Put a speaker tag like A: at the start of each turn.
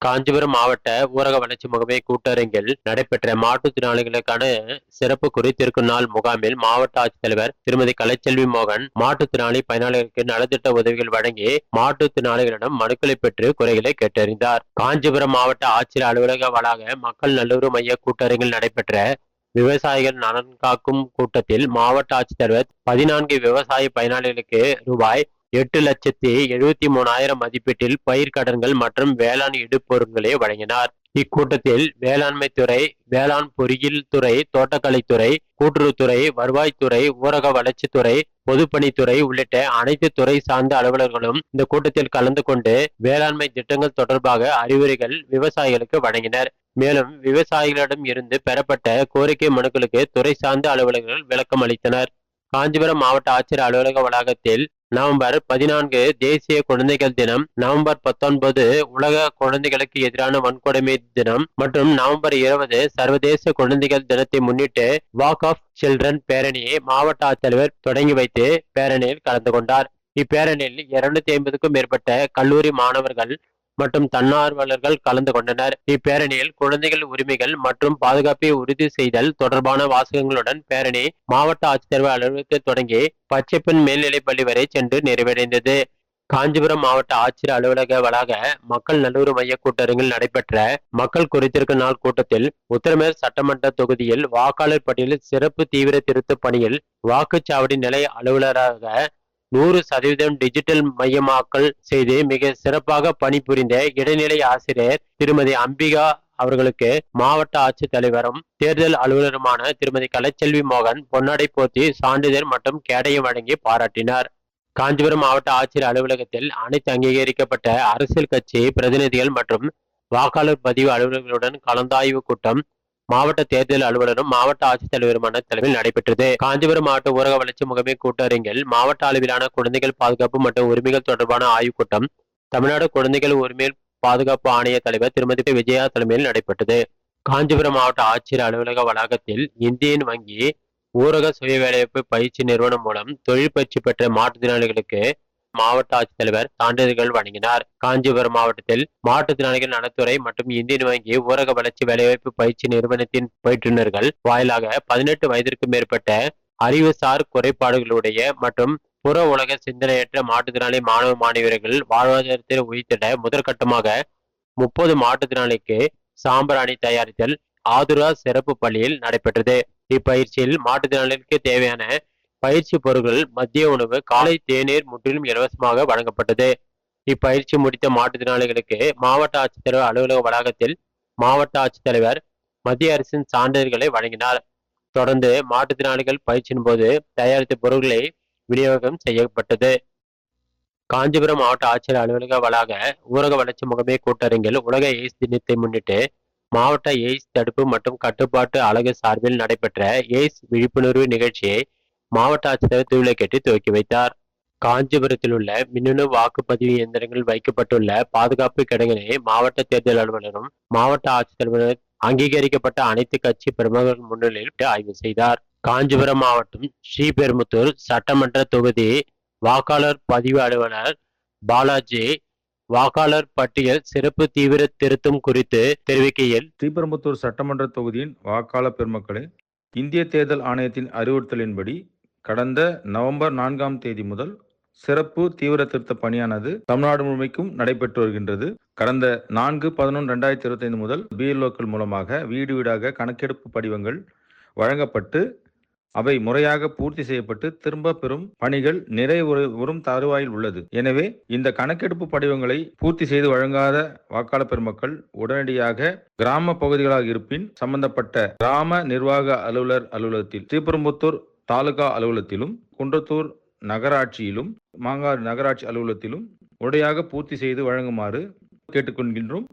A: காஞ்சிபுரம் மாவட்ட ஊரக வளர்ச்சி முகமை கூட்டரங்கில் நடைபெற்ற மாற்றுத்திறனாளிகளுக்கான சிறப்பு குறித்திருக்கும் நாள் முகாமில் மாவட்ட ஆட்சித்தலைவர் திருமதி கலைச்செல்வி மோகன் மாற்றுத்திறனாளி பயனாளிகளுக்கு நலத்திட்ட உதவிகள் வழங்கி மாற்றுத்திறனாளிகளிடம் மனுக்களை பெற்று குறைகளை கேட்டறிந்தார். காஞ்சிபுரம் மாவட்ட ஆட்சியர் அலுவலக வளாக மக்கள் நல்லுறவு மைய கூட்டரங்கில் நடைபெற்ற விவசாயிகள் நலன் காக்கும் கூட்டத்தில் மாவட்ட ஆட்சித்தலைவர் பதினான்கு விவசாய பயனாளிகளுக்கு ரூபாய் எட்டு லட்சத்தி எழுபத்தி மூணாயிரம் மதிப்பீட்டில் பயிர் கடன்கள் மற்றும் வேளாண் இடுபொருட்களை வழங்கினார். இக்கூட்டத்தில் வேளாண்மை துறை வேளாண் பொறியியல் துறை தோட்டக்கலைத்துறை கூட்டுறவுத்துறை வருவாய்த்துறை ஊரக வளர்ச்சித்துறை பொதுப்பணித்துறை உள்ளிட்ட அனைத்து துறை சார்ந்த அலுவலர்களும் இந்த கூட்டத்தில் கலந்து கொண்டு வேளாண்மை திட்டங்கள் தொடர்பாக அறிவுரைகள் விவசாயிகளுக்கு வழங்கினர். மேலும் விவசாயிகளிடம் இருந்து பெறப்பட்ட கோரிக்கை மனுக்களுக்கு துறை சார்ந்த அலுவலர்கள் விளக்கம் அளித்தனர் காஞ்சிபுரம் மாவட்ட ஆட்சியர் அலுவலக வளாகத்தில் நவம்பர் பதினான்கு தேசிய குழந்தைகள் தினம். நவம்பர் பத்தொன்பது உலக குழந்தைகளுக்கு எதிரான வன்கொடுமை தினம். மற்றும் நவம்பர் இருபது சர்வதேச குழந்தைகள் தினத்தை முன்னிட்டு வாக் ஆஃப் சில்ட்ரன் பேரணியை மாவட்ட ஆட்சித்தலைவர் தொடங்கி வைத்து பேரணியில் கலந்து கொண்டார். இப்பேரணியில் இருநூத்தி ஐம்பதுக்கும் மேற்பட்ட கல்லூரி மாணவர்கள் மற்றும் தன்னார்வலர்கள் கலந்து கொண்டனர். இப்பேரணியில் குழந்தைகள் உரிமைகள் மற்றும் பாதுகாப்பை உறுதி செய்தல் தொடர்பான வாசகங்களுடன் பேரணி மாவட்ட ஆட்சித்தலைவர் அலுவலகத்தில் தொடங்கி பச்சைப்பன் மேல்நிலைப்பள்ளி வரை சென்று நிறைவடைந்தது. காஞ்சிபுரம் மாவட்ட ஆட்சியர் அலுவலக வளாக மக்கள் நல்லுறவு மைய கூட்டரங்கில் நடைபெற்ற மக்கள் குறித்திருக்க நாள் கூட்டத்தில் உத்தரமேர் சட்டமன்ற தொகுதியில் வாக்காளர் பட்டியலில் சிறப்பு தீவிர திருத்த பணியில் வாக்குச்சாவடி நிலை அலுவலராக நூறு சதவீதம் டிஜிட்டல் மையமாக்கல் செய்து மிக சிறப்பாக பணிபுரிந்த இடைநிலை ஆசிரியர் திருமதி அம்பிகா அவர்களுக்கு மாவட்ட ஆட்சித்தலைவரும் தேர்தல் அலுவலருமான திருமதி கலைச்செல்வி மோகன் பொன்னாடை போர்த்தி சான்றிதழ் மற்றும் கேடயம் வழங்கி பாராட்டினார். காஞ்சிபுரம் மாவட்ட ஆட்சியர் அலுவலகத்தில் அனைத்து அங்கீகரிக்கப்பட்ட அரசியல் கட்சி பிரதிநிதிகள் மற்றும் வாக்காளர் பதிவு அலுவலர்களுடன் கலந்தாய்வு கூட்டம் மாவட்ட தேர்தல் அலுவலரும் மாவட்ட ஆட்சித்தலைவருமான தலைமையில் நடைபெற்றது. காஞ்சிபுரம் மாவட்ட ஊரக வளர்ச்சி முகமை கூட்டரங்கில் மாவட்ட அளவிலான குழந்தைகள் பாதுகாப்பு மற்றும் உரிமைகள் தொடர்பான ஆய்வுக் கூட்டம் தமிழ்நாடு குழந்தைகள் உரிமைகள் பாதுகாப்பு ஆணைய தலைவர் திருமதி விஜயா தலைமையில் நடைபெற்றது. காஞ்சிபுரம் மாவட்ட ஆட்சியர் அலுவலக வளாகத்தில் இந்தியன் வங்கி ஊரக சுய வேலைவாய்ப்பு பயிற்சி நிறுவனம் மூலம் தொழில் பயிற்சி பெற்ற மாற்றுத்திறனாளிகளுக்கு மாவட்ட ஆட்சித்தலைவர் சான்றிதழ்கள் வழங்கினார். காஞ்சிபுரம் மாவட்டத்தில் மாற்றுத்திறனாளிகள் நலத்துறை மற்றும் இந்தியன் வங்கி ஊரக வளர்ச்சி வேலைவாய்ப்பு பயிற்சி நிறுவனத்தின் பயிற்றுநர்கள் வாயிலாக பதினெட்டு வயதிற்கு மேற்பட்ட அறிவுசார் குறைபாடுகளுடைய மற்றும் புற உலக சிந்தனையற்ற மாற்றுத்திறனாளி மாணவ மாணவியர்கள் வாழ்வாதாரத்தில் உயிர்த்திட முதற்கட்டமாக முப்பது மாற்றுத்திறனாளிக்கு சாம்பிராணி தயாரித்தல் ஆதுரா சிறப்பு பள்ளியில் நடைபெற்றது. இப்பயிற்சியில் மாற்றுத்திறனாளிகளுக்கு தேவையான பயிற்சி பொருட்கள் மதிய உணவு காலை தேநீர் முற்றிலும் இலவசமாக வழங்கப்பட்டது. இப்பயிற்சி முடித்த மாற்றுத்திறனாளிகளுக்கு மாவட்ட ஆட்சித்தலைவர் அலுவலக வளாகத்தில் மாவட்ட ஆட்சித்தலைவர் மத்திய அரசின் சான்றிதழ்களை வழங்கினார். தொடர்ந்து மாற்றுத்திறனாளிகள் பயிற்சியின் போது தயாரித்த பொருட்களை விநியோகம் செய்யப்பட்டது. காஞ்சிபுரம் மாவட்ட ஆட்சியர் அலுவலக வளாக ஊரக வளர்ச்சி முகமை கூட்டரங்கில் உலக எய்ட்ஸ் தினத்தை முன்னிட்டு மாவட்ட எய்ட்ஸ் தடுப்பு மற்றும் கட்டுப்பாட்டு அலகு சார்பில் நடைபெற்ற எய்ட்ஸ் விழிப்புணர்வு நிகழ்ச்சியை மாவட்ட ஆட்சித்தலைவர் கேட்டு துவக்கி வைத்தார். காஞ்சிபுரத்தில் உள்ள மின்னணு வாக்குப்பதிவு இயந்திரங்கள் வைக்கப்பட்டுள்ள பாதுகாப்பு கிடங்கினை மாவட்ட தேர்தல் அலுவலரும் மாவட்ட ஆட்சித்தலைவரும் அங்கீகரிக்கப்பட்ட அனைத்து கட்சி பிரமுகர்கள் முன்னிலையில் ஆய்வு செய்தார். காஞ்சிபுரம் மாவட்டம் ஸ்ரீபெரும்புத்தூர் சட்டமன்ற தொகுதி வாக்காளர் பதிவு அலுவலர் பாலாஜி வாக்காளர் பட்டியல் சிறப்பு தீவிர திருத்தம் குறித்து தெரிவிக்கையில்
B: ஸ்ரீபெரும்புத்தூர் சட்டமன்ற தொகுதியின் வாக்காளர் பெருமக்களே இந்திய தேர்தல் ஆணையத்தின் அறிவுறுத்தலின்படி கடந்த நவம்பர் நான்காம் தேதி முதல் சிறப்பு தீவிர திருத்த பணியானது தமிழ்நாடு முழுமைக்கும் நடைபெற்று வருகின்றது. கடந்த நான்கு பதினொன்று ரெண்டாயிரத்தி இருபத்தைந்து முதல் பிஎல்ஓக்கள் மூலமாக வீடு வீடாக கணக்கெடுப்பு படிவங்கள் வழங்கப்பட்டு அவை முறையாக பூர்த்தி செய்யப்பட்டு திரும்ப பெறும் பணிகள் நிறைவுறும் தருவாயில் உள்ளது. எனவே இந்த கணக்கெடுப்பு படிவங்களை பூர்த்தி செய்து வழங்காத வாக்காளர் பெருமக்கள் உடனடியாக கிராம பகுதிகளாக இருப்பின் சம்பந்தப்பட்ட கிராம நிர்வாக அலுவலர் அலுவலகத்தில் ஸ்ரீபெரும்புத்தூர் தாலுகா அலுவலகத்திலும் குன்றத்தூர் நகராட்சியிலும் மாங்காடு நகராட்சி அலுவலகத்திலும் உடையாக பூர்த்தி செய்து வழங்குமாறு கேட்டுக்கொள்கின்றோம்.